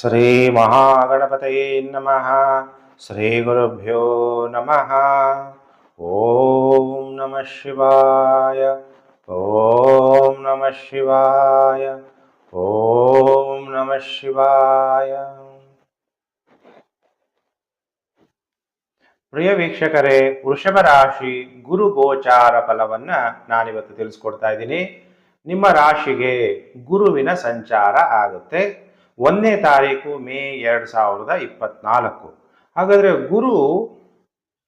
ಶ್ರೀ ಮಹಾಗಣಪತಯೇ ನಮಃ. ಶ್ರೀ ಗುರುಭ್ಯೋ ನಮಃ. ಓಂ ನಮಃ ಶಿವಾಯ. ಓಂ ನಮಃ ಶಿವಾಯ. ಓಂ ನಮಃ ಶಿವಾಯ. ಪ್ರಿಯ ವೀಕ್ಷಕರೇ, ವೃಷಭ ರಾಶಿ ಗುರು ಗೋಚಾರ ಫಲವನ್ನ ನಾನಿವತ್ತು ತಿಳಿಸ್ಕೊಡ್ತಾ ಇದ್ದೀನಿ. ನಿಮ್ಮ ರಾಶಿಗೆ ಗುರುವಿನ ಸಂಚಾರ ಆಗುತ್ತೆ. ಒಂದನೇ ತಾರೀಕು ಮೇ ಎರಡು ಸಾವಿರದ ಇಪ್ಪತ್ನಾಲ್ಕು. ಹಾಗಾದರೆ ಗುರು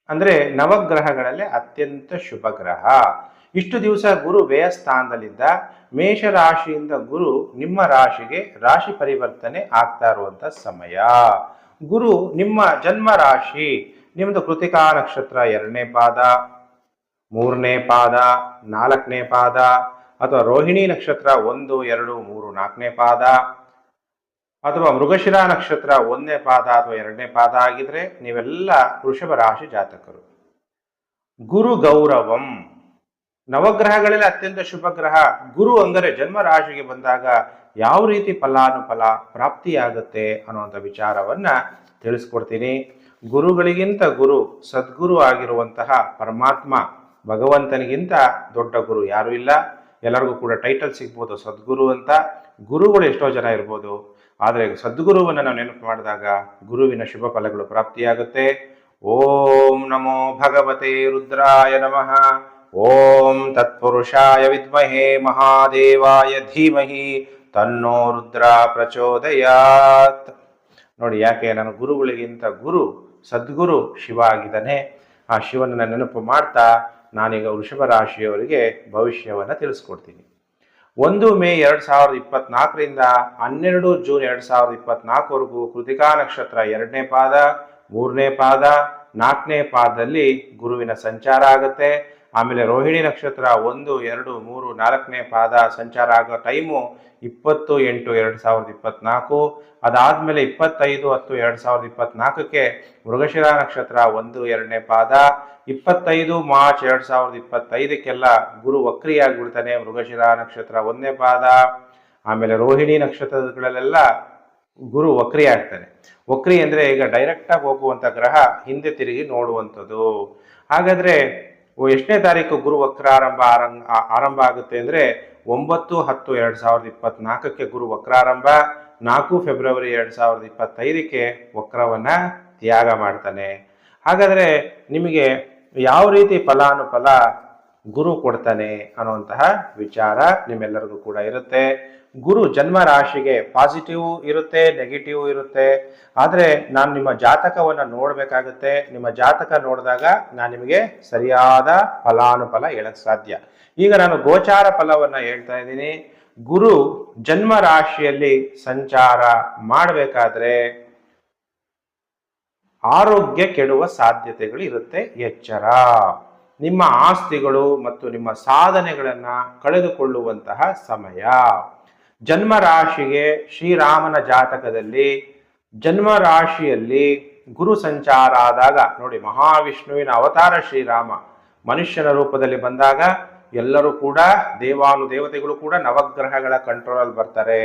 ಅಂದರೆ ನವಗ್ರಹಗಳಲ್ಲಿ ಅತ್ಯಂತ ಶುಭ ಗ್ರಹ. ಇಷ್ಟು ದಿವಸ ಗುರು ವ್ಯಯಸ್ಥಾನದಲ್ಲಿದ್ದ ಮೇಷರಾಶಿಯಿಂದ ಗುರು ನಿಮ್ಮ ರಾಶಿಗೆ ರಾಶಿ ಪರಿವರ್ತನೆ ಆಗ್ತಾ ಇರುವಂಥ ಸಮಯ. ಗುರು ನಿಮ್ಮ ಜನ್ಮ ರಾಶಿ ನಿಮ್ಮದು ಕೃತಿಕಾ ನಕ್ಷತ್ರ ಎರಡನೇ ಪಾದ, ಮೂರನೇ ಪಾದ, ನಾಲ್ಕನೇ ಪಾದ, ಅಥವಾ ರೋಹಿಣಿ ನಕ್ಷತ್ರ ಒಂದು, ಎರಡು, ಮೂರು, ನಾಲ್ಕನೇ ಪಾದ ಅಥವಾ ಮೃಗಶಿರಾ ನಕ್ಷತ್ರ ಒಂದನೇ ಪಾದ ಅಥವಾ ಎರಡನೇ ಪಾದ ಆಗಿದ್ರೆ ನೀವೆಲ್ಲ ವೃಷಭ ರಾಶಿ ಜಾತಕರು. ಗುರು ಗೌರವಂ. ನವಗ್ರಹಗಳಲ್ಲಿ ಅತ್ಯಂತ ಶುಭ ಗ್ರಹ ಗುರು ಅಂದರೆ ಜನ್ಮ ರಾಶಿಗೆ ಬಂದಾಗ ಯಾವ ರೀತಿ ಫಲಾನುಫಲ ಪ್ರಾಪ್ತಿಯಾಗುತ್ತೆ ಅನ್ನುವಂಥ ವಿಚಾರವನ್ನ ತಿಳಿಸ್ಕೊಡ್ತೀನಿ. ಗುರುಗಳಿಗಿಂತ ಗುರು ಸದ್ಗುರು ಆಗಿರುವಂತಹ ಪರಮಾತ್ಮ ಭಗವಂತನಿಗಿಂತ ದೊಡ್ಡ ಗುರು ಯಾರೂ ಇಲ್ಲ. ಎಲ್ಲರಿಗೂ ಕೂಡ ಟೈಟಲ್ ಸಿಗ್ಬೋದು ಸದ್ಗುರು ಅಂತ. ಗುರುಗಳು ಎಷ್ಟೋ ಜನ ಇರ್ಬೋದು. ಆದರೆ ಸದ್ಗುರುವನ್ನು ನಾವು ನೆನಪು ಮಾಡಿದಾಗ ಗುರುವಿನ ಶುಭ ಫಲಗಳು ಪ್ರಾಪ್ತಿಯಾಗುತ್ತೆ. ಓಂ ನಮೋ ಭಗವತೆ ರುದ್ರಾಯ ನಮಃ. ಓಂ ತತ್ಪುರುಷಾಯ ವಿದ್ಮಹೇ ಮಹಾದೇವಾಯ ಧೀಮಹಿ. ತನ್ನೋ ರುದ್ರ ಪ್ರಚೋದಯಾತ್. ನೋಡಿ ಯಾಕೆ ನಾನು ಗುರುಗಳಿಗಿಂತ ಗುರು, ಸದ್ಗುರು ಶಿವ ಆಗಿದ್ದಾನೆ. ಆ ಶಿವನನ್ನು ನೆನಪು ಮಾಡ್ತಾ ನಾನೀಗ ವೃಷಭ ರಾಶಿಯವರಿಗೆ ಭವಿಷ್ಯವನ್ನು ತಿಳಿಸ್ಕೊಡ್ತೀನಿ. ಒಂದು ಮೇ ಎರಡು ಸಾವಿರದ ಇಪ್ಪತ್ನಾಲ್ಕರಿಂದ ಹನ್ನೆರಡು ಜೂನ್ ಎರಡು ಸಾವಿರದ ಇಪ್ಪತ್ನಾಲ್ಕವರೆಗೂ ಕೃತಿಕಾ ನಕ್ಷತ್ರ ಎರಡನೇ ಪಾದ, ಮೂರನೇ ಪಾದ, ನಾಲ್ಕನೇ ಪಾದದಲ್ಲಿ ಗುರುವಿನ ಸಂಚಾರ ಆಗುತ್ತೆ. ಆಮೇಲೆ ರೋಹಿಣಿ ನಕ್ಷತ್ರ ಒಂದು, ಎರಡು, ಮೂರು, ನಾಲ್ಕನೇ ಪಾದ ಸಂಚಾರ ಆಗೋ ಟೈಮು ಇಪ್ಪತ್ತು ಎಂಟು, ಎರಡು ಸಾವಿರದ ಇಪ್ಪತ್ನಾಲ್ಕು. ಅದಾದಮೇಲೆ ಇಪ್ಪತ್ತೈದು, ಹತ್ತು, ಎರಡು ಸಾವಿರದ ಇಪ್ಪತ್ನಾಲ್ಕಕ್ಕೆ ಮೃಗಶಿರ ನಕ್ಷತ್ರ ಒಂದು, ಎರಡನೇ ಪಾದ. ಇಪ್ಪತ್ತೈದು ಮಾರ್ಚ್ ಎರಡು ಸಾವಿರದ ಇಪ್ಪತ್ತೈದಕ್ಕೆಲ್ಲ ಗುರು ವಕ್ರಿಯಾಗಿಬಿಡ್ತಾನೆ ಮೃಗಶಿರ ನಕ್ಷತ್ರ ಒಂದನೇ ಪಾದ. ಆಮೇಲೆ ರೋಹಿಣಿ ನಕ್ಷತ್ರಗಳಲ್ಲೆಲ್ಲ ಗುರು ವಕ್ರಿ ಆಗ್ತಾನೆ. ವಕ್ರಿ ಅಂದರೆ ಈಗ ಡೈರೆಕ್ಟಾಗಿ ಹೋಗುವಂಥ ಗ್ರಹ ಹಿಂದೆ ತಿರುಗಿ ನೋಡುವಂಥದ್ದು. ಹಾಗಾದರೆ ಎಷ್ಟನೇ ತಾರೀಕು ಗುರು ವಕ್ರಾರಂಭ ಆರಂಭ ಆರಂಭ ಆಗುತ್ತೆ ಅಂದರೆ ಒಂಬತ್ತು ಹತ್ತು ಎರಡು ಸಾವಿರದ ಇಪ್ಪತ್ನಾಲ್ಕಕ್ಕೆ ಗುರು ವಕ್ರಾರಂಭ ನಾಲ್ಕು ಫೆಬ್ರವರಿ ಎರಡು ಸಾವಿರದ ಇಪ್ಪತ್ತೈದಕ್ಕೆ ವಕ್ರವನ್ನು ತ್ಯಾಗ ಮಾಡ್ತಾನೆ. ಹಾಗಾದರೆ ನಿಮಗೆ ಯಾವ ರೀತಿ ಫಲಾನುಫಲ ಗುರು ಕೊಡ್ತಾನೆ ಅನ್ನುವಂತಹ ವಿಚಾರ ನಿಮ್ಮೆಲ್ಲರಿಗೂ ಕೂಡ ಇರುತ್ತೆ. ಗುರು ಜನ್ಮ ರಾಶಿಗೆ ಪಾಸಿಟಿವ್ ಇರುತ್ತೆ ನೆಗೆಟಿವ್ ಇರುತ್ತೆ. ಆದರೆ ನಾನು ನಿಮ್ಮ ಜಾತಕವನ್ನು ನೋಡಬೇಕಾಗುತ್ತೆ. ನಿಮ್ಮ ಜಾತಕ ನೋಡಿದಾಗ ನಾನು ನಿಮಗೆ ಸರಿಯಾದ ಫಲಾನುಫಲ ಹೇಳಕ್ಕೆ ಸಾಧ್ಯ. ಈಗ ನಾನು ಗೋಚಾರ ಫಲವನ್ನು ಹೇಳ್ತಾ ಇದ್ದೀನಿ. ಗುರು ಜನ್ಮ ರಾಶಿಯಲ್ಲಿ ಸಂಚಾರ ಮಾಡಬೇಕಾದ್ರೆ ಆರೋಗ್ಯ ಕೆಡುವ ಸಾಧ್ಯತೆಗಳು ಇರುತ್ತೆ. ಎಚ್ಚರ. ನಿಮ್ಮ ಆಸ್ತಿಗಳು ಮತ್ತು ನಿಮ್ಮ ಸಾಧನೆಗಳನ್ನು ಕಳೆದುಕೊಳ್ಳುವಂತಹ ಸಮಯ. ಜನ್ಮ ರಾಶಿಗೆ ಶ್ರೀರಾಮನ ಜಾತಕದಲ್ಲಿ ಜನ್ಮ ರಾಶಿಯಲ್ಲಿ ಗುರು ಸಂಚಾರ ಆದಾಗ, ನೋಡಿ ಮಹಾವಿಷ್ಣುವಿನ ಅವತಾರ ಶ್ರೀರಾಮ ಮನುಷ್ಯನ ರೂಪದಲ್ಲಿ ಬಂದಾಗ ಎಲ್ಲರೂ ಕೂಡ ದೇವಾನು ದೇವತೆಗಳು ಕೂಡ ನವಗ್ರಹಗಳ ಕಂಟ್ರೋಲ್ ಬರ್ತಾರೆ.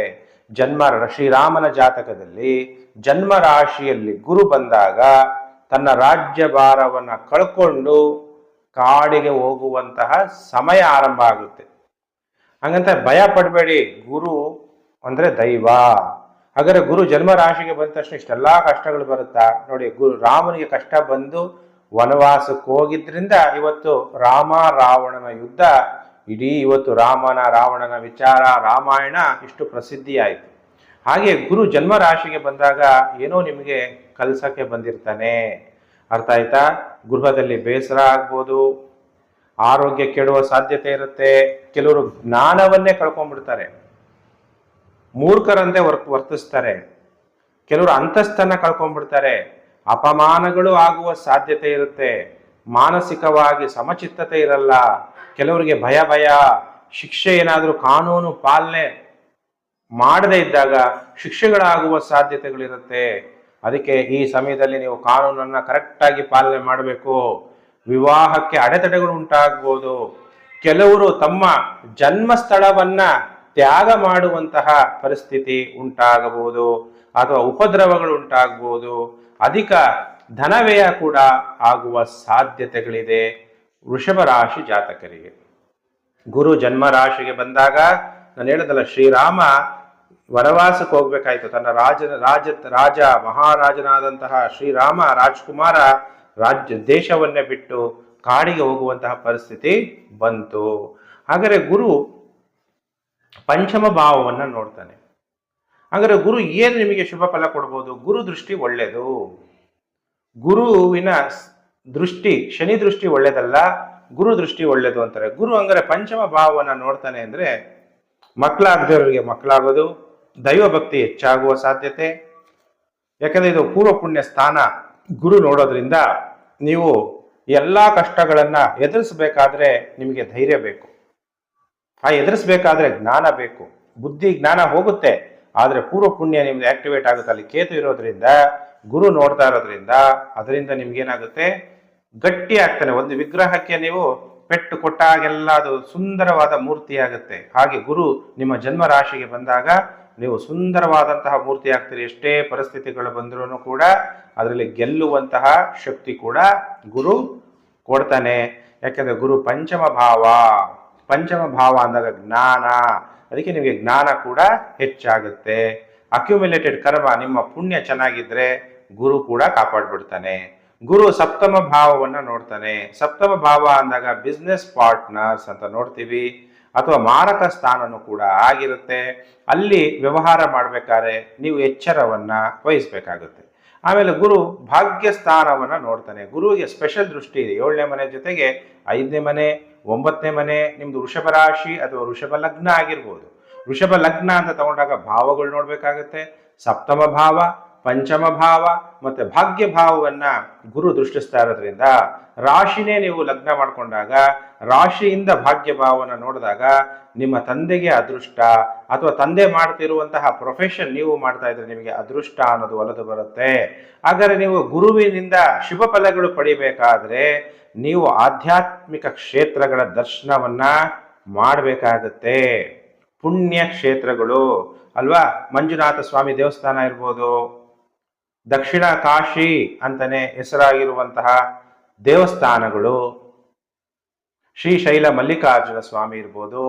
ಜನ್ಮ ಶ್ರೀರಾಮನ ಜಾತಕದಲ್ಲಿ ಜನ್ಮ ರಾಶಿಯಲ್ಲಿ ಗುರು ಬಂದಾಗ ತನ್ನ ರಾಜ್ಯ ಭಾರವನ್ನು ಕಳ್ಕೊಂಡು ಕಾಡಿಗೆ ಹೋಗುವಂತಹ ಸಮಯ ಆರಂಭ ಆಗುತ್ತೆ. ಹಂಗಂತ ಭಯ ಪಡಬೇಡಿ. ಗುರು ಅಂದರೆ ದೈವ. ಹಾಗಾದ್ರೆ ಗುರು ಜನ್ಮ ರಾಶಿಗೆ ಬಂದ ತಕ್ಷಣ ಇಷ್ಟೆಲ್ಲ ಕಷ್ಟಗಳು ಬರುತ್ತಾ? ನೋಡಿ, ಗುರು ರಾಮನಿಗೆ ಕಷ್ಟ ಬಂದು ವನವಾಸಕ್ಕೆ ಹೋಗಿದ್ರಿಂದ ಇವತ್ತು ರಾಮ ರಾವಣನ ಯುದ್ಧ. ಇಡೀ ಇವತ್ತು ರಾಮನ ರಾವಣನ ವಿಚಾರ, ರಾಮಾಯಣ ಇಷ್ಟು ಪ್ರಸಿದ್ಧಿಯಾಯಿತು. ಹಾಗೆ ಗುರು ಜನ್ಮ ರಾಶಿಗೆ ಬಂದಾಗ ಏನೋ ನಿಮಗೆ ಕಲಸಕ್ಕೆ ಬಂದಿರ್ತಾನೆ. ಅರ್ಥ ಆಯ್ತಾ? ಗೃಹದಲ್ಲಿ ಬೇಸರ ಆಗ್ಬೋದು ಆರೋಗ್ಯ ಕೆಡುವ ಸಾಧ್ಯತೆ ಇರುತ್ತೆ. ಕೆಲವರು ಜ್ಞಾನವನ್ನೇ ಕಳ್ಕೊಂಡ್ಬಿಡ್ತಾರೆ. ಮೂರ್ಖರಂತೆ ವರ್, ವರ್ತಿಸ್ತಾರೆ. ಕೆಲವರು ಅಂತಸ್ತನ್ನ ಕಳ್ಕೊಂಡ್ಬಿಡ್ತಾರೆ. ಅಪಮಾನಗಳು ಆಗುವ ಸಾಧ್ಯತೆ ಇರುತ್ತೆ. ಮಾನಸಿಕವಾಗಿ ಸಮಚಿತ್ತತೆ ಇರಲ್ಲ. ಕೆಲವರಿಗೆ ಭಯ ಭಯ. ಶಿಕ್ಷೆ ಏನಾದರೂ ಕಾನೂನು ಪಾಲನೆ ಮಾಡದೇ ಇದ್ದಾಗ ಶಿಕ್ಷೆಗಳಾಗುವ ಸಾಧ್ಯತೆಗಳಿರುತ್ತೆ. ಅದಕ್ಕೆ ಈ ಸಮಯದಲ್ಲಿ ನೀವು ಕಾನೂನನ್ನು ಕರೆಕ್ಟಾಗಿ ಪಾಲನೆ ಮಾಡಬೇಕು. ವಿವಾಹಕ್ಕೆ ಅಡೆತಡೆಗಳು ಉಂಟಾಗ್ಬೋದು ಕೆಲವರು ತಮ್ಮ ಜನ್ಮ ಸ್ಥಳವನ್ನ ತ್ಯಾಗ ಮಾಡುವಂತಹ ಪರಿಸ್ಥಿತಿ ಉಂಟಾಗಬಹುದು. ಅಥವಾ ಉಪದ್ರವಗಳು ಉಂಟಾಗಬಹುದು. ಅಧಿಕ ಧನವ್ಯಯ ಕೂಡ ಆಗುವ ಸಾಧ್ಯತೆಗಳಿದೆ ವೃಷಭ ರಾಶಿ ಜಾತಕರಿಗೆ. ಗುರು ಜನ್ಮ ರಾಶಿಗೆ ಬಂದಾಗ ನಾನು ಹೇಳದಲ್ಲ, ಶ್ರೀರಾಮ ವನವಾಸಕ್ಕೆ ಹೋಗ್ಬೇಕಾಯ್ತು. ತನ್ನ ರಾಜ ರಾಜ ರಾಜ ಮಹಾರಾಜನಾದಂತಹ ಶ್ರೀರಾಮ ರಾಜ್ಕುಮಾರ ರಾಜ್ಯ ದೇಶವನ್ನೇ ಬಿಟ್ಟು ಕಾಡಿಗೆ ಹೋಗುವಂತಹ ಪರಿಸ್ಥಿತಿ ಬಂತು. ಹಾಗಾದರೆ ಗುರು ಪಂಚಮ ಭಾವವನ್ನು ನೋಡ್ತಾನೆ. ಹಾಗಾದರೆ ಗುರು ಏನು ನಿಮಗೆ ಶುಭ ಫಲ ಕೊಡ್ಬೋದು? ಗುರು ದೃಷ್ಟಿ ಒಳ್ಳೆಯದು. ಗುರುವಿನ ದೃಷ್ಟಿ, ಶನಿ ದೃಷ್ಟಿ ಒಳ್ಳೇದಲ್ಲ ಗುರು ದೃಷ್ಟಿ ಒಳ್ಳೇದು ಅಂತಾರೆ. ಗುರು ಅಂದರೆ ಪಂಚಮ ಭಾವವನ್ನು ನೋಡ್ತಾನೆ ಅಂದರೆ ಮಕ್ಕಳಾಗದವರಿಗೆ ಮಕ್ಕಳಾಗೋದು ದೈವ ಭಕ್ತಿ ಹೆಚ್ಚಾಗುವ ಸಾಧ್ಯತೆ. ಯಾಕಂದರೆ ಇದು ಪೂರ್ವ ಪುಣ್ಯ ಸ್ಥಾನ. ಗುರು ನೋಡೋದ್ರಿಂದ ನೀವು ಎಲ್ಲ ಕಷ್ಟಗಳನ್ನು ಎದುರಿಸಬೇಕಾದ್ರೆ ನಿಮಗೆ ಧೈರ್ಯ ಬೇಕು. ಆ ಎದುರಿಸಬೇಕಾದ್ರೆ ಜ್ಞಾನ ಬೇಕು. ಬುದ್ಧಿ, ಜ್ಞಾನ ಹೋಗುತ್ತೆ. ಆದರೆ ಪೂರ್ವ ಪುಣ್ಯ ನಿಮ್ದು ಆಕ್ಟಿವೇಟ್ ಆಗುತ್ತೆ. ಅಲ್ಲಿ ಕೇತು ಇರೋದ್ರಿಂದ, ಗುರು ನೋಡ್ತಾ ಇರೋದ್ರಿಂದ, ಅದರಿಂದ ನಿಮ್ಗೇನಾಗುತ್ತೆ ಗಟ್ಟಿ ಆಗ್ತಾನೆ ಒಂದು ವಿಗ್ರಹಕ್ಕೆ ನೀವು ಪೆಟ್ಟು ಕೊಟ್ಟಾಗೆಲ್ಲ ಅದು ಸುಂದರವಾದ ಮೂರ್ತಿ ಆಗುತ್ತೆ ಹಾಗೆ ಗುರು ನಿಮ್ಮ ಜನ್ಮ ರಾಶಿಗೆ ಬಂದಾಗ ನೀವು ಸುಂದರವಾದಂತಹ ಮೂರ್ತಿ ಆಗ್ತೀರಿ ಎಷ್ಟೇ ಪರಿಸ್ಥಿತಿಗಳು ಬಂದರೂ ಕೂಡ ಅದರಲ್ಲಿ ಗೆಲ್ಲುವಂತಹ ಶಕ್ತಿ ಕೂಡ ಗುರು ಕೊಡ್ತಾನೆ. ಯಾಕಂದ್ರೆ ಗುರು ಪಂಚಮ ಭಾವ. ಪಂಚಮ ಭಾವ ಅಂದಾಗ ಜ್ಞಾನ. ಅದಕ್ಕೆ ನಿಮಗೆ ಜ್ಞಾನ ಕೂಡ ಹೆಚ್ಚಾಗುತ್ತೆ. ಅಕ್ಯುಮುಲೇಟೆಡ್ ಕರ್ಮ ನಿಮ್ಮ ಪುಣ್ಯ ಚೆನ್ನಾಗಿದ್ರೆ ಗುರು ಕೂಡ ಕಾಪಾಡ್ಬಿಡ್ತಾನೆ. ಗುರು ಸಪ್ತಮ ಭಾವವನ್ನು ನೋಡ್ತಾನೆ. ಸಪ್ತಮ ಭಾವ ಅಂದಾಗ ಬಿಸ್ನೆಸ್ ಪಾರ್ಟ್ನರ್ಸ್ ಅಂತ ನೋಡ್ತೀವಿ. ಅಥವಾ ಮಾರಕ ಸ್ಥಾನನೂ ಕೂಡ ಆಗಿರುತ್ತೆ. ಅಲ್ಲಿ ವ್ಯವಹಾರ ಮಾಡಬೇಕಾದ್ರೆ ನೀವು ಎಚ್ಚರವನ್ನ ವಹಿಸಬೇಕಾಗುತ್ತೆ. ಆಮೇಲೆ ಗುರು ಭಾಗ್ಯ ಸ್ಥಾನವನ್ನು ನೋಡ್ತಾನೆ. ಗುರುವಿಗೆ ಸ್ಪೆಷಲ್ ದೃಷ್ಟಿ ಇದೆ. ಏಳನೇ ಮನೆ ಜೊತೆಗೆ ಐದನೇ ಮನೆ, ಒಂಬತ್ತನೇ ಮನೆ, ನಿಮ್ದು ವೃಷಭ ರಾಶಿ ಅಥವಾ ವೃಷಭ ಲಗ್ನ ಆಗಿರ್ಬೋದು. ವೃಷಭ ಲಗ್ನ ಅಂತ ತಗೊಂಡಾಗ ಭಾವಗಳು ನೋಡಬೇಕಾಗುತ್ತೆ. ಸಪ್ತಮ ಭಾವ ಪಂಚಮ ಭಾವ ಮತ್ತೆ ಭಾಗ್ಯ ಭಾವವನ್ನ ಗುರು ದೃಷ್ಟಿಸ್ತಾ ಇರೋದ್ರಿಂದ ರಾಶಿನೇ ನೀವು ಲಗ್ನ ಮಾಡ್ಕೊಂಡಾಗ, ರಾಶಿಯಿಂದ ಭಾಗ್ಯ ಭಾವವನ್ನು ನೋಡಿದಾಗ ನಿಮ್ಮ ತಂದೆಗೆ ಅದೃಷ್ಟ ಅಥವಾ ತಂದೆ ಮಾಡ್ತಿರುವಂತಹ ಪ್ರೊಫೆಷನ್ ನೀವು ಮಾಡ್ತಾ ಇದ್ರೆ ನಿಮಗೆ ಅದೃಷ್ಟ ಅನ್ನೋದು ಒಲದು ಬರುತ್ತೆ. ಆದರೆ ನೀವು ಗುರುವಿನಿಂದ ಶುಭ ಫಲಗಳು ಪಡಿಬೇಕಾದ್ರೆ ನೀವು ಆಧ್ಯಾತ್ಮಿಕ ಕ್ಷೇತ್ರಗಳ ದರ್ಶನವನ್ನ ಮಾಡಬೇಕಾಗತ್ತೆ. ಪುಣ್ಯ ಕ್ಷೇತ್ರಗಳು ಅಲ್ವಾ? ಮಂಜುನಾಥ ಸ್ವಾಮಿ ದೇವಸ್ಥಾನ ಇರ್ಬೋದು ದಕ್ಷಿಣ ಕಾಶಿ ಅಂತಾನೆ ಹೆಸರಾಗಿರುವಂತಹ ದೇವಸ್ಥಾನಗಳು ಶ್ರೀಶೈಲ ಮಲ್ಲಿಕಾರ್ಜುನ ಸ್ವಾಮಿ ಇರ್ಬೋದು,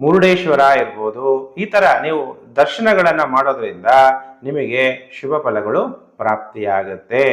ಮುರುಡೇಶ್ವರ ಇರ್ಬೋದು, ಈ ತರ ನೀವು ದರ್ಶನಗಳನ್ನ ಮಾಡೋದ್ರಿಂದ ನಿಮಗೆ ಶುಭ ಫಲಗಳು ಪ್ರಾಪ್ತಿಯಾಗುತ್ತೆ.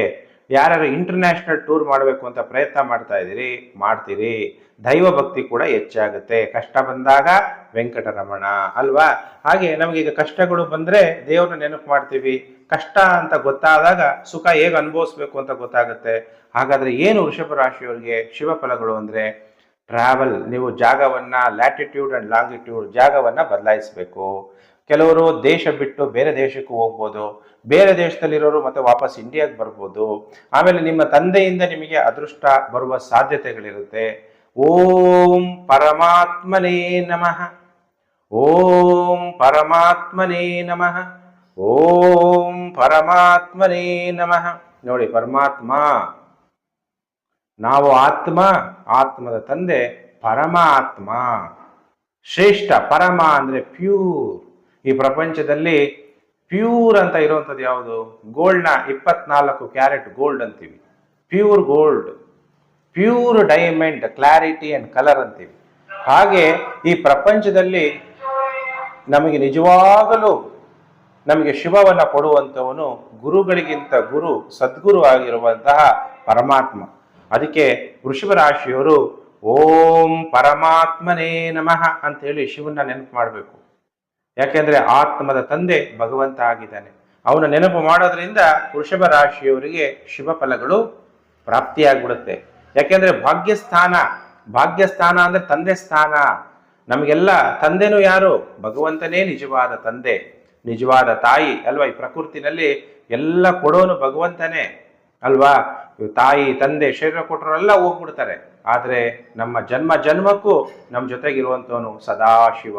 ಯಾರು ಇಂಟರ್ನ್ಯಾಷನಲ್ ಟೂರ್ ಮಾಡಬೇಕು ಅಂತ ಪ್ರಯತ್ನ ಮಾಡ್ತಾ ಇದ್ದೀರಿ, ಮಾಡ್ತೀರಿ. ದೈವ ಭಕ್ತಿ ಕೂಡ ಹೆಚ್ಚಾಗುತ್ತೆ. ಕಷ್ಟ ಬಂದಾಗ ವೆಂಕಟರಮಣ, ಅಲ್ವಾ? ಹಾಗೆ ನಮಗೀಗ ಕಷ್ಟಗಳು ಬಂದ್ರೆ ದೇವ್ರನ್ನ ನೆನಪು ಮಾಡ್ತೀವಿ. ಕಷ್ಟ ಅಂತ ಗೊತ್ತಾದಾಗ ಸುಖ ಹೇಗೆ ಅನುಭವಿಸ್ಬೇಕು ಅಂತ ಗೊತ್ತಾಗುತ್ತೆ. ಹಾಗಾದ್ರೆ ಏನು ವೃಷಭ ರಾಶಿಯವರಿಗೆ ಶಿವ ಫಲಗಳು ಅಂದ್ರೆ? ಟ್ರಾವೆಲ್ ನೀವು ಜಾಗವನ್ನ ಲ್ಯಾಟಿಟ್ಯೂಡ್ ಅಂಡ್ ಲಾಂಗಿಟ್ಯೂಡ್ ಜಾಗವನ್ನ ಬದಲಾಯಿಸಬೇಕು. ಕೆಲವರು ದೇಶ ಬಿಟ್ಟು ಬೇರೆ ದೇಶಕ್ಕೂ ಹೋಗ್ಬೋದು. ಬೇರೆ ದೇಶದಲ್ಲಿರೋರು ಮತ್ತೆ ವಾಪಸ್ ಇಂಡಿಯಾಗೆ ಬರ್ಬೋದು. ಆಮೇಲೆ ನಿಮ್ಮ ತಂದೆಯಿಂದ ನಿಮಗೆ ಅದೃಷ್ಟ ಬರುವ ಸಾಧ್ಯತೆಗಳಿರುತ್ತೆ. ಓಂ ಪರಮಾತ್ಮನೇ ನಮಃ. ಓಂ ಪರಮಾತ್ಮನೇ ನಮಃ. ಓಂ ಪರಮಾತ್ಮನೇ ನಮಃ. ನೋಡಿ ಪರಮಾತ್ಮ. ನಾವು ಆತ್ಮ, ಆತ್ಮದ ತಂದೆ ಪರಮಾತ್ಮ. ಶ್ರೇಷ್ಠ ಪರಮ ಅಂದ್ರೆ ಪ್ಯೂರ್. ಈ ಪ್ರಪಂಚದಲ್ಲಿ ಪ್ಯೂರ್ ಅಂತ ಇರುವಂಥದ್ದು ಯಾವುದು? ಗೋಲ್ಡ್ನ ಇಪ್ಪತ್ನಾಲ್ಕು ಕ್ಯಾರೆಟ್ ಗೋಲ್ಡ್ ಅಂತೀವಿ. Pure gold. Pure diamond, clarity and colour ಅಂತೀವಿ. ಹಾಗೆ ಈ ಪ್ರಪಂಚದಲ್ಲಿ ನಮಗೆ ನಿಜವಾಗಲೂ ನಮಗೆ ಶುಭವನ್ನು ಕೊಡುವಂಥವನು ಗುರುಗಳಿಗಿಂತ ಗುರು, ಸದ್ಗುರು ಆಗಿರುವಂತಹ ಪರಮಾತ್ಮ. ಅದಕ್ಕೆ ವೃಷಭ ರಾಶಿಯವರು ಓಂ ಪರಮಾತ್ಮನೇ ನಮಃ ಅಂತ ಹೇಳಿ ಶಿವನ ನೆನಪು ಮಾಡಬೇಕು. ಯಾಕೆಂದ್ರೆ ಆತ್ಮದ ತಂದೆ ಭಗವಂತ ಆಗಿದ್ದಾನೆ. ಅವನ ನೆನಪು ಮಾಡೋದ್ರಿಂದ ವೃಷಭ ರಾಶಿಯವರಿಗೆ ಶುಭ ಫಲಗಳು ಪ್ರಾಪ್ತಿಯಾಗ್ಬಿಡುತ್ತೆ. ಯಾಕೆಂದರೆ ಭಾಗ್ಯಸ್ಥಾನ ಭಾಗ್ಯಸ್ಥಾನ ಅಂದ್ರೆ ತಂದೆ ಸ್ಥಾನ. ನಮಗೆಲ್ಲ ತಂದೆನೂ ಯಾರು? ಭಗವಂತನೇ ನಿಜವಾದ ತಂದೆ, ನಿಜವಾದ ತಾಯಿ ಅಲ್ವಾ? ಈ ಪ್ರಕೃತಿನಲ್ಲಿ ಎಲ್ಲ ಕೊಡೋನು ಭಗವಂತನೇ ಅಲ್ವಾ? ತಾಯಿ, ತಂದೆ, ಶರೀರ ಕೊಟ್ಟರೆಲ್ಲ ಹೋಗ್ಬಿಡ್ತಾರೆ. ಆದರೆ ನಮ್ಮ ಜನ್ಮ ಜನ್ಮಕ್ಕೂ ನಮ್ಮ ಜೊತೆಗಿರುವಂಥವನು ಸದಾ ಶಿವ.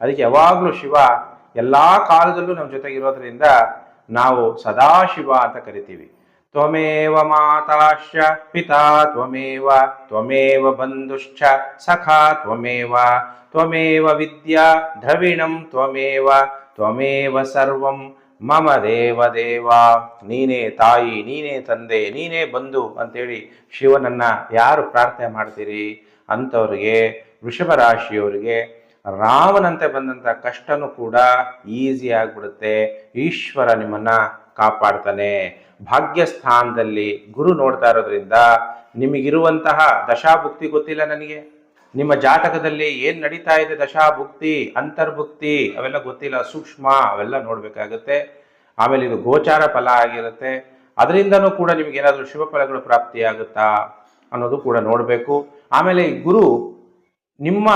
ಅದಕ್ಕೆ ಯಾವಾಗಲೂ ಶಿವ ಎಲ್ಲ ಕಾಲದಲ್ಲೂ ನಮ್ಮ ಜೊತೆಗಿರೋದ್ರಿಂದ ನಾವು ಸದಾಶಿವ ಅಂತ ಕರಿತೀವಿ. ತ್ವಮೇವ ಮಾತಾಶ್ಚ, ಪಿತಾ ತ್ವಮೇವ ತ್ವಮೇವ ಬಂಧುಶ್ಚ, ಸಖಾ ತ್ವಮೇವ ತ್ವಮೇವ ವಿದ್ಯಾ ದ್ರವಿಣಂ ತ್ವಮೇವ ತ್ವಮೇವ ಸರ್ವಂ ಮಮ ದೇವ ದೇವ. ನೀನೇ ತಾಯಿ, ನೀನೇ ತಂದೆ, ನೀನೇ ಬಂಧು ಅಂತೇಳಿ ಶಿವನನ್ನ ಯಾರು ಪ್ರಾರ್ಥನೆ ಮಾಡ್ತೀರಿ ಅಂಥವ್ರಿಗೆ ವೃಷಭ ರಾಶಿಯವರಿಗೆ ರಾಮನಂತೆ ಬಂದಂಥ ಕಷ್ಟನೂ ಕೂಡ ಈಸಿ ಆಗಿಬಿಡುತ್ತೆ. ಈಶ್ವರ ನಿಮ್ಮನ್ನ ಕಾಪಾಡ್ತಾನೆ. ಭಾಗ್ಯಸ್ಥಾನದಲ್ಲಿ ಗುರು ನೋಡ್ತಾ ಇರೋದ್ರಿಂದ ನಿಮಗಿರುವಂತಹ ದಶಾಭುಕ್ತಿ ಗೊತ್ತಿಲ್ಲ ನನಗೆ. ನಿಮ್ಮ ಜಾತಕದಲ್ಲಿ ಏನ್ ನಡೀತಾ ಇದೆ ದಶಾಭುಕ್ತಿ, ಅಂತರ್ಭುಕ್ತಿ, ಅವೆಲ್ಲ ಗೊತ್ತಿಲ್ಲ, ಸೂಕ್ಷ್ಮ ಅವೆಲ್ಲ ನೋಡಬೇಕಾಗುತ್ತೆ. ಆಮೇಲೆ ಇದು ಗೋಚಾರ ಫಲ ಆಗಿರುತ್ತೆ. ಅದರಿಂದನೂ ಕೂಡ ನಿಮ್ಗೆ ಏನಾದರೂ ಶುಭ ಫಲಗಳು ಪ್ರಾಪ್ತಿಯಾಗುತ್ತಾ ಅನ್ನೋದು ಕೂಡ ನೋಡಬೇಕು. ಆಮೇಲೆ ಈ ಗುರು ನಿಮ್ಮ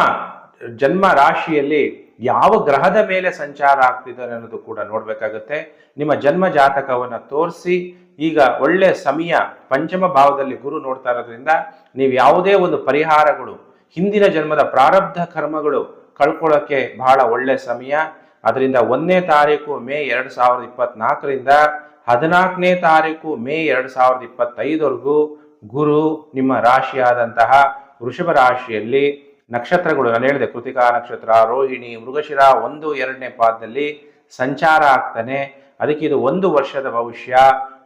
ಜನ್ಮ ರಾಶಿಯಲ್ಲಿ ಯಾವ ಗ್ರಹದ ಮೇಲೆ ಸಂಚಾರ ಆಗ್ತಿದ್ದಾರೆ ಅನ್ನೋದು ಕೂಡ ನೋಡ್ಬೇಕಾಗತ್ತೆ. ನಿಮ್ಮ ಜನ್ಮ ಜಾತಕವನ್ನು ತೋರಿಸಿ, ಈಗ ಒಳ್ಳೆ ಸಮಯ ಪಂಚಮ ಭಾವದಲ್ಲಿ ಗುರು ನೋಡ್ತಾ ಇರೋದ್ರಿಂದ ನೀವು ಯಾವುದೇ ಒಂದು ಪರಿಹಾರಗಳು, ಹಿಂದಿನ ಜನ್ಮದ ಪ್ರಾರಬ್ಧ ಕರ್ಮಗಳು ಕಳ್ಕೊಳ್ಳೋಕ್ಕೆ ಬಹಳ ಒಳ್ಳೆ ಸಮಯ. ಅದರಿಂದ ಒಂದನೇ ತಾರೀಕು ಮೇ ಎರಡು ಸಾವಿರದ ಇಪ್ಪತ್ನಾಲ್ಕರಿಂದ ಹದಿನಾಲ್ಕನೇ ತಾರೀಕು ಮೇ ಎರಡು ಸಾವಿರದ ಇಪ್ಪತ್ತೈದವರೆಗೂ ಗುರು ನಿಮ್ಮ ರಾಶಿಯಾದಂತಹ ವೃಷಭ ರಾಶಿಯಲ್ಲಿ ನಕ್ಷತ್ರಗಳು, ನಾನು ಹೇಳಿದೆ, ಕೃತಿಕಾ ನಕ್ಷತ್ರ, ರೋಹಿಣಿ, ಮೃಗಶಿರ ಒಂದು ಎರಡನೇ ಪಾದದಲ್ಲಿ ಸಂಚಾರ ಆಗ್ತಾನೆ. ಅದಕ್ಕೆ ಇದು ಒಂದು ವರ್ಷದ ಭವಿಷ್ಯ.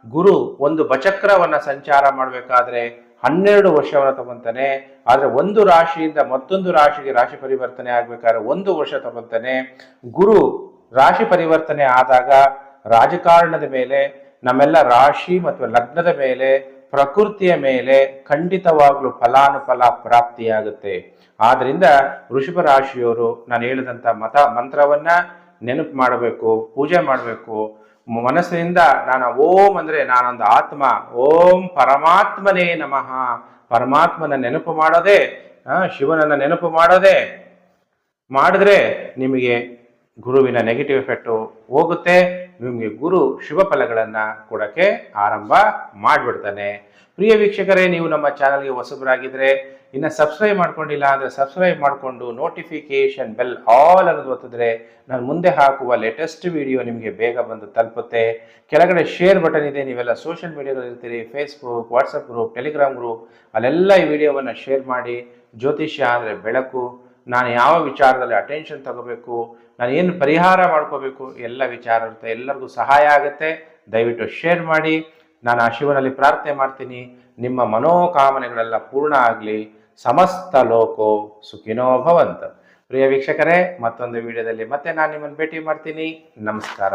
ಗುರು ಒಂದು ಬಚಕ್ರವನ್ನು ಸಂಚಾರ ಮಾಡಬೇಕಾದ್ರೆ ಹನ್ನೆರಡು ವರ್ಷವನ್ನು ತಗೊಂತಾನೆ. ಆದರೆ ಒಂದು ರಾಶಿಯಿಂದ ಮತ್ತೊಂದು ರಾಶಿಗೆ ರಾಶಿ ಪರಿವರ್ತನೆ ಆಗಬೇಕಾದ್ರೆ ಒಂದು ವರ್ಷ ತಗೊಂತಾನೆ. ಗುರು ರಾಶಿ ಪರಿವರ್ತನೆ ಆದಾಗ ರಾಜಕಾರಣದ ಮೇಲೆ, ನಮ್ಮೆಲ್ಲ ರಾಶಿ ಮತ್ತು ಲಗ್ನದ ಮೇಲೆ ಪ್ರಕೃತಿಯ ಮೇಲೆ ಖಂಡಿತವಾಗ್ಲೂ ಫಲಾನುಫಲ ಪ್ರಾಪ್ತಿಯಾಗುತ್ತೆ. ಆದ್ರಿಂದ ವೃಷಭ ರಾಶಿಯವರು ನಾನು ಹೇಳಿದಂಥ ಮತ ಮಂತ್ರವನ್ನ ನೆನಪು ಮಾಡಬೇಕು, ಪೂಜೆ ಮಾಡಬೇಕು. ಮನಸ್ಸಿನಿಂದ ನಾನು ಓಂ ಅಂದ್ರೆ ನಾನೊಂದು ಆತ್ಮ, ಓಂ ಪರಮಾತ್ಮನೇ ನಮಃ. ಪರಮಾತ್ಮನ ನೆನಪು ಮಾಡೋದೇ ಶಿವನನ್ನ ನೆನಪು ಮಾಡೋದೇ. ಮಾಡಿದ್ರೆ ನಿಮಗೆ ಗುರುವಿನ ನೆಗೆಟಿವ್ ಎಫೆಕ್ಟು ಹೋಗುತ್ತೆ. ನಿಮಗೆ ಗುರು ಶುಭ ಫಲಗಳನ್ನು ಕೊಡೋಕ್ಕೆ ಆರಂಭ ಮಾಡಿಬಿಡ್ತಾನೆ. ಪ್ರಿಯ ವೀಕ್ಷಕರೇ, ನೀವು ನಮ್ಮ ಚಾನಲ್ಗೆ ಹೊಸಬರಾಗಿದ್ದರೆ ಇನ್ನು ಸಬ್ಸ್ಕ್ರೈಬ್ ಮಾಡ್ಕೊಂಡಿಲ್ಲ ಅಂದರೆ ಸಬ್ಸ್ಕ್ರೈಬ್ ಮಾಡಿಕೊಂಡು ನೋಟಿಫಿಕೇಷನ್ ಬೆಲ್ ಆಲ್ ಅನ್ನೋದು ಒತ್ತಿದ್ರೆ ನಾನು ಮುಂದೆ ಹಾಕುವ ಲೇಟೆಸ್ಟ್ ವಿಡಿಯೋ ನಿಮಗೆ ಬೇಗ ಬಂದು ತಲುಪುತ್ತೆ. ಕೆಳಗಡೆ ಶೇರ್ ಬಟನ್ ಇದೆ, ನೀವೆಲ್ಲ ಸೋಷಿಯಲ್ ಮೀಡಿಯಾದಲ್ಲಿ ಇರ್ತೀರಿ Facebook WhatsApp group Telegram group ಅಲ್ಲೆಲ್ಲ ಈ ವಿಡಿಯೋವನ್ನು ಶೇರ್ ಮಾಡಿ. ಜ್ಯೋತಿಷ್ಯ ಅಂದರೆ ಬೆಳಕು. ನಾನು ಯಾವ ವಿಚಾರದಲ್ಲಿ ಅಟೆನ್ಷನ್ ತಗೋಬೇಕು, ನಾನು ಏನು ಪರಿಹಾರ ಮಾಡ್ಕೋಬೇಕು, ಎಲ್ಲ ವಿಚಾರ ಇರುತ್ತೆ. ಎಲ್ಲರಿಗೂ ಸಹಾಯ ಆಗುತ್ತೆ. ದಯವಿಟ್ಟು ಶೇರ್ ಮಾಡಿ. ನಾನು ಆ ಶಿವನಲ್ಲಿ ಪ್ರಾರ್ಥನೆ ಮಾಡ್ತೀನಿ. ನಿಮ್ಮ ಮನೋಕಾಮನೆಗಳೆಲ್ಲ ಪೂರ್ಣ ಆಗಲಿ. ಸಮಸ್ತ ಲೋಕೋ ಸುಖಿನೋ ಭವಂತ. ಪ್ರಿಯ ವೀಕ್ಷಕರೇ, ಮತ್ತೊಂದು ವಿಡಿಯೋದಲ್ಲಿ ಮತ್ತೆ ನಾನು ನಿಮ್ಮನ್ನು ಭೇಟಿ ಮಾಡ್ತೀನಿ. ನಮಸ್ಕಾರ.